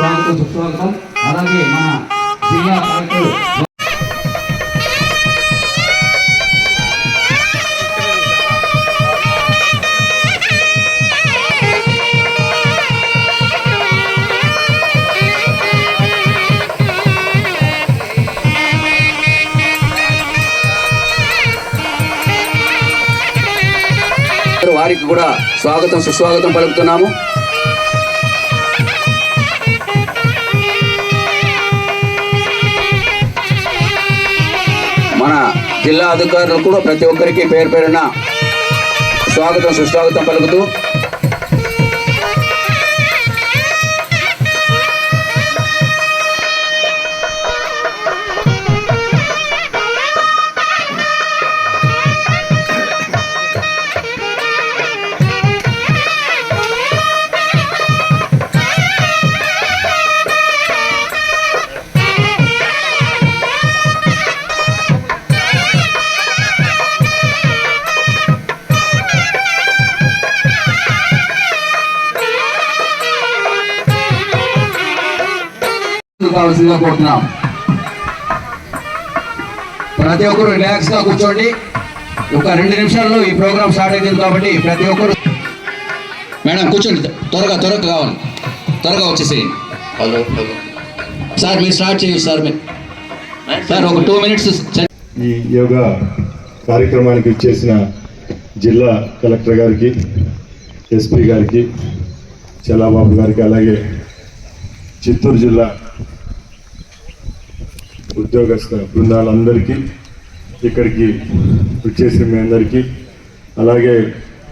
స్వాగతం సుస్వాగతం అలాగే మన జిల్లా కలెక్టర్ వారికి కూడా స్వాగతం సుస్వాగతం పలుకుతున్నాము. మన జిల్లా అధికారులు కూడా ప్రతి ఒక్కరికి పేరు పేరున స్వాగతం సుస్వాగతం పలుకుతూ కావాల్సిందిగా కోరుతున్నాం. ప్రతి ఒక్కరు రిలాక్స్గా కూర్చోండి. ఒక రెండు నిమిషాల్లో ఈ ప్రోగ్రామ్ స్టార్ట్ అయింది కాబట్టి ప్రతి ఒక్కరు మేడం కూర్చోండి. త్వరగా త్వరగా కావాలి. త్వరగా వచ్చేసేయండి. Hello hello. సార్ మీరు స్టార్ట్ చేయొచ్చు సార్ మీరు. సార్ ఒక టూ మినిట్స్ ఈ యోగా కార్యక్రమానికి ఇచ్చేసిన జిల్లా కలెక్టర్ గారికి ఎస్పీ గారికి చల్లాబాబు గారికి అలాగే చిత్తూరు జిల్లా ఉద్యోగస్థ బృందాలందరికీ ఇక్కడికి వచ్చేసిన మీ అందరికీ అలాగే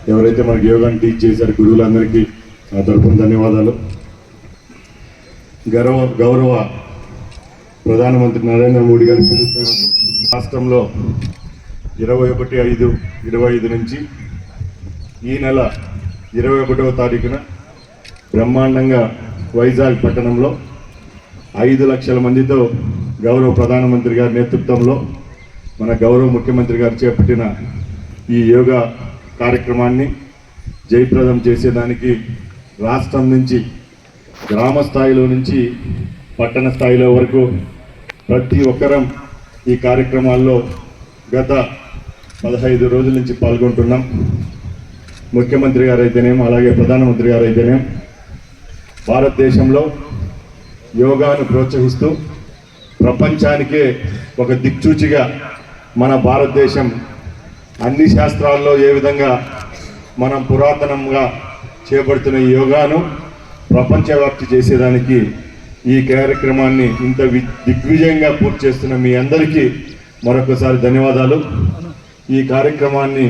ఎవరైతే మనకి యోగాన్ని టీచ్ చేశారు గురువులందరికీ నా తరఫున ధన్యవాదాలు. గౌరవ గౌరవ ప్రధానమంత్రి నరేంద్ర మోడీ గారి రాష్ట్రంలో ఇరవై ఒకటి ఐదు ఇరవై ఐదు నుంచి ఈ నెల ఇరవై ఒకటవ తారీఖున బ్రహ్మాండంగా వైజాగ్ పట్టణంలో ఐదు లక్షల మందితో గౌరవ ప్రధానమంత్రి గారి నేతృత్వంలో మన గౌరవ ముఖ్యమంత్రి గారు చేపట్టిన ఈ యోగా కార్యక్రమాన్ని జయప్రదం చేసేదానికి రాష్ట్రం నుంచి గ్రామ స్థాయిలో నుంచి పట్టణ స్థాయిలో వరకు ప్రతి ఒక్కరం ఈ కార్యక్రమాల్లో గత పదహైదు రోజుల నుంచి పాల్గొంటున్నాం. ముఖ్యమంత్రి గారైతేనేం అలాగే ప్రధానమంత్రి గారైతేనేం భారతదేశంలో యోగాను ప్రోత్సహిస్తూ ప్రపంచానికే ఒక దిక్చూచిగా మన భారతదేశం అన్ని శాస్త్రాల్లో ఏ విధంగా మనం పురాతనంగా చేపడుతున్న యోగాను ప్రపంచవ్యాప్తి చేసేదానికి ఈ కార్యక్రమాన్ని ఇంత వి- దిగ్విజయంగా పూర్తి చేస్తున్న మీ అందరికీ మరొకసారి ధన్యవాదాలు. ఈ కార్యక్రమాన్ని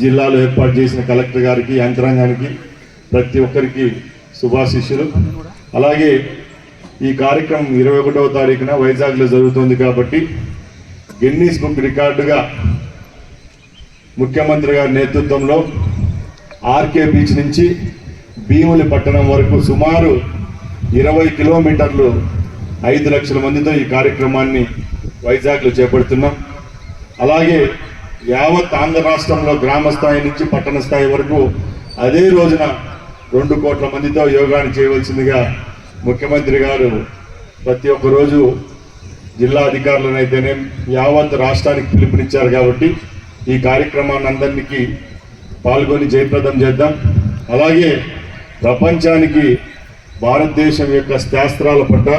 జిల్లాలో ఏర్పాటు చేసిన కలెక్టర్ గారికి యంత్రాంగానికి ప్రతి ఒక్కరికి శుభాశిష్యులు అలాగే ఈ కార్యక్రమం ఇరవై ఒకటవ తారీఖున వైజాగ్లో జరుగుతుంది కాబట్టి గిన్నీస్ బుక్ రికార్డుగా ముఖ్యమంత్రి గారి నేతృత్వంలో ఆర్కే బీచ్ నుంచి భీములి పట్టణం వరకు సుమారు ఇరవై కిలోమీటర్లు ఐదు లక్షల మందితో ఈ కార్యక్రమాన్ని వైజాగ్లో చేపడుతున్నాం. అలాగే యావత్ ఆంధ్ర రాష్ట్రంలో గ్రామ స్థాయి నుంచి పట్టణ స్థాయి వరకు అదే రోజున రెండు కోట్ల మందితో యోగాన్ని చేయవలసిందిగా ముఖ్యమంత్రి గారు ప్రతి ఒక్క రోజు జిల్లా అధికారులనైతేనే యావత్ రాష్ట్రానికి పిలుపునిచ్చారు కాబట్టి ఈ కార్యక్రమాన్ని అందరికీ పాల్గొని జయప్రదం చేద్దాం. అలాగే ప్రపంచానికి భారతదేశం యొక్క శాస్త్రాల పట్ల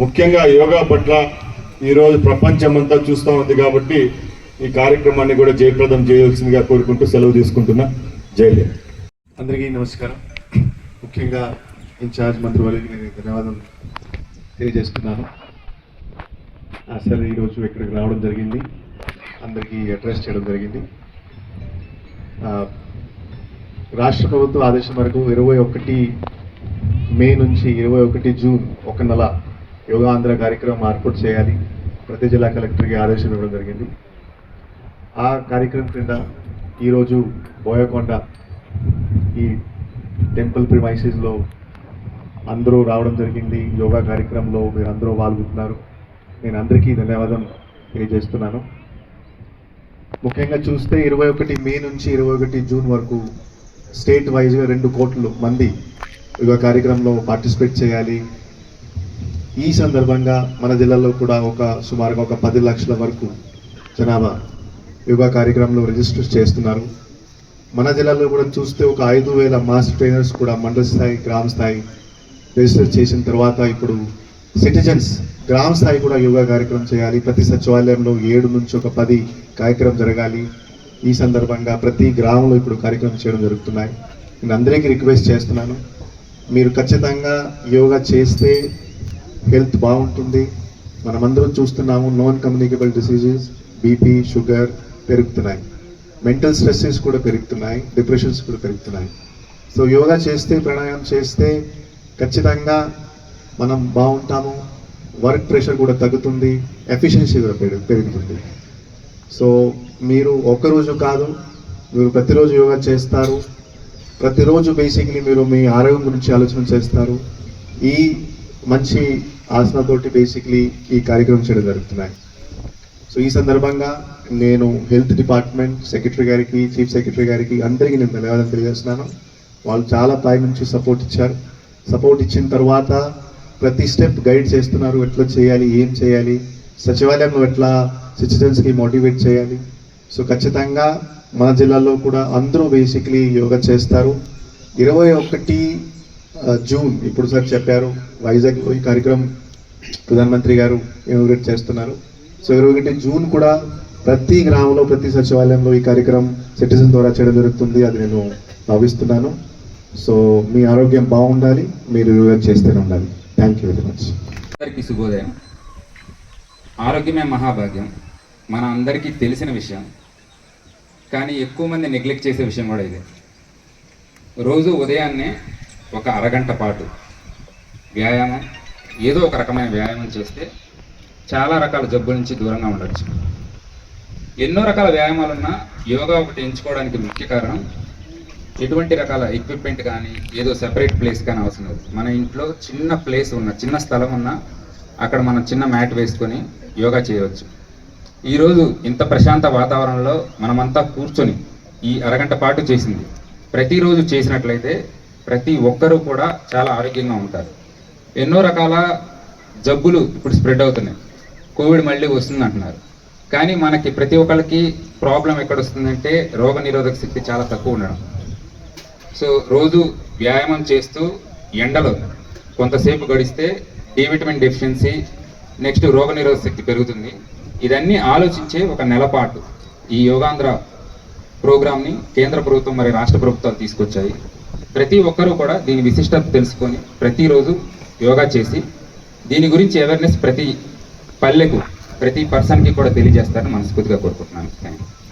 ముఖ్యంగా యోగా పట్ల ఈరోజు ప్రపంచమంతా చూస్తూ ఉంది కాబట్టి ఈ కార్యక్రమాన్ని కూడా జయప్రదం చేయాల్సిందిగా కోరుకుంటూ సెలవు తీసుకుంటున్నా. జైలే అందరికీ నమస్కారం. ముఖ్యంగా ఇన్ఛార్జ్ మంత్రి వారికి నేను ధన్యవాదాలు తెలియజేస్తున్నాను. అసలు ఈరోజు ఇక్కడికి రావడం జరిగింది. అందరికీ అడ్రస్ చేయడం జరిగింది. రాష్ట్ర ప్రభుత్వ ఆదేశం వరకు ఇరవై ఒకటి మే నుంచి ఇరవై ఒకటి జూన్ ఒక నెల యోగాంధ్ర కార్యక్రమం ఏర్పాటు చేయాలి. ప్రతి జిల్లా కలెక్టర్కి ఆదేశం ఇవ్వడం జరిగింది. ఆ కార్యక్రమం క్రింద ఈరోజు బోయకొండ ఈ టెంపుల్ ప్రిమైసెస్లో అందరూ రావడం జరిగింది. యోగా కార్యక్రమంలో మీరు అందరూ పాల్గొంటున్నారు నేను అందరికీ ధన్యవాదం తెలియజేస్తున్నాను. ముఖ్యంగా చూస్తే ఇరవై ఒకటి మే నుంచి ఇరవై ఒకటి జూన్ వరకు స్టేట్ వైజ్గా రెండు కోట్లు మంది యోగా కార్యక్రమంలో పార్టిసిపేట్ చేయాలి. ఈ సందర్భంగా మన జిల్లాలో కూడా ఒక సుమారుగా ఒక పది లక్షల వరకు జనాభా యోగా కార్యక్రమంలో రిజిస్టర్ చేస్తున్నారు. మన జిల్లాలో కూడా చూస్తే ఒక ఐదు వేల మాస్ ట్రైనర్స్ కూడా మండల స్థాయి గ్రామ స్థాయి రిజిస్టర్ చేసిన తర్వాత ఇప్పుడు సిటిజన్స్ గ్రామ స్థాయి కూడా యోగా కార్యక్రమం చేయాలి. ప్రతి సచివాలయంలో ఏడు నుంచి ఒక పది కార్యక్రమం జరగాలి. ఈ సందర్భంగా ప్రతి గ్రామంలో ఇప్పుడు కార్యక్రమం చేయడం జరుగుతున్నాయి. నేను అందరికీ రిక్వెస్ట్ చేస్తున్నాను మీరు ఖచ్చితంగా యోగా చేస్తే హెల్త్ బాగుంటుంది. మనమందరం చూస్తున్నాము non communicable diseases BP sugar పెరుగుతున్నాయి. మెంటల్ స్ట్రెస్సెస్ కూడా పెరుగుతున్నాయి డిప్రెషన్స్ కూడా పెరుగుతున్నాయి. సో యోగా చేస్తే ప్రాణాయామం చేస్తే ఖచ్చితంగా మనం బాగుంటాము. వర్క్ ప్రెషర్ కూడా తగ్గుతుంది. ఎఫిషియన్సీ కూడా పెరుగు పెరుగుతుంది. సో మీరు ఒక్కరోజు కాదు మీరు ప్రతిరోజు యోగా చేస్తారు. ప్రతిరోజు బేసిక్లీ మీరు మీ ఆరోగ్యం గురించి ఆలోచన చేస్తారు. ఈ మంచి ఆసనతోటి బేసిక్లీ ఈ కార్యక్రమం చేయడం జరుగుతున్నాయి. సో ఈ సందర్భంగా నేను హెల్త్ డిపార్ట్మెంట్ సెక్రటరీ గారికి చీఫ్ సెక్రటరీ గారికి అందరికీ నేను ధన్యవాదాలు తెలియజేస్తున్నాను. వాళ్ళు చాలా పై నుంచి సపోర్ట్ ఇచ్చారు. సపోర్ట్ ఇచ్చిన తర్వాత ప్రతి స్టెప్ గైడ్ చేస్తున్నారు ఎట్లా చేయాలి ఏం చేయాలి సచివాలయంలో ఎట్లా సిటిజన్స్కి మోటివేట్ చేయాలి. సో ఖచ్చితంగా మన జిల్లాలో కూడా అందరూ బేసిక్లీ యోగా చేస్తారు. ఇరవై ఒకటి జూన్ ఇప్పుడు సార్ చెప్పారు వైజాగ్లో ఈ కార్యక్రమం ప్రధానమంత్రి గారు ఇనాగ్రేట్ చేస్తున్నారు. సో ఇరవై ఒకటి జూన్ కూడా ప్రతి గ్రామంలో ప్రతి సచివాలయంలో ఈ కార్యక్రమం సిటిజన్ ద్వారా చేయడం జరుగుతుంది అది నేను భావిస్తున్నాను. సో మీ ఆరోగ్యం బాగుండాలి మీరు యోగా చేస్తూనే ఉండాలి. థ్యాంక్ యూ వెరీ మచ్ అందరికీ శుభోదయం. ఆరోగ్యమే మహాభాగ్యం. మన అందరికీ తెలిసిన విషయం. కానీ ఎక్కువ మంది నెగ్లెక్ట్ చేసే విషయం కూడా ఇదే. రోజు ఉదయాన్నే ఒక అరగంట పాటు వ్యాయామం ఏదో ఒక రకమైన వ్యాయామం చేస్తే చాలా రకాల జబ్బుల నుంచి దూరంగా ఉండొచ్చు. ఎన్నో రకాల వ్యాయామాలున్నా యోగా ఒకటి ఎంచుకోవడానికి ముఖ్య కారణం ఎటువంటి రకాల ఎక్విప్మెంట్ కానీ ఏదో సెపరేట్ ప్లేస్ కానీ అవసరం లేదు. మన ఇంట్లో చిన్న ప్లేస్ ఉన్న చిన్న స్థలం ఉన్నా అక్కడ మనం చిన్న మ్యాట్ వేసుకొని యోగా చేయవచ్చు. ఈరోజు ఇంత ప్రశాంత వాతావరణంలో మనమంతా కూర్చొని ఈ అరగంట పాటు చేసింది. ప్రతిరోజు చేసినట్లయితే ప్రతి ఒక్కరూ కూడా చాలా ఆరోగ్యంగా ఉంటారు. ఎన్నో రకాల జబ్బులు ఇప్పుడు స్ప్రెడ్ అవుతున్నాయి. కోవిడ్ మళ్ళీ వస్తుంది అంటున్నారు కానీ మనకి ప్రతి ఒక్కరికి ప్రాబ్లం ఎక్కడ వస్తుందంటే రోగ నిరోధక శక్తి చాలా తక్కువ ఉండడం. సో రోజు వ్యాయామం చేస్తూ ఎండలో కొంతసేపు గడిస్తే డి విటమిన్ డెఫిషియన్సీ నెక్స్ట్ రోగనిరోధక శక్తి పెరుగుతుంది. ఇదన్నీ ఆలోచించే ఒక నెలపాటు ఈ యోగాంధ్ర ప్రోగ్రామ్ని కేంద్ర ప్రభుత్వం మరియు రాష్ట్ర ప్రభుత్వాలు తీసుకొచ్చాయి. ప్రతి ఒక్కరూ కూడా దీని విశిష్టత తెలుసుకొని ప్రతిరోజు యోగా చేసి దీని గురించి అవేర్నెస్ ప్రతి పల్లెకు ప్రతి పర్సన్కి కూడా తెలియజేస్తారని మనస్ఫూర్తిగా కోరుకుంటున్నాను. Thank you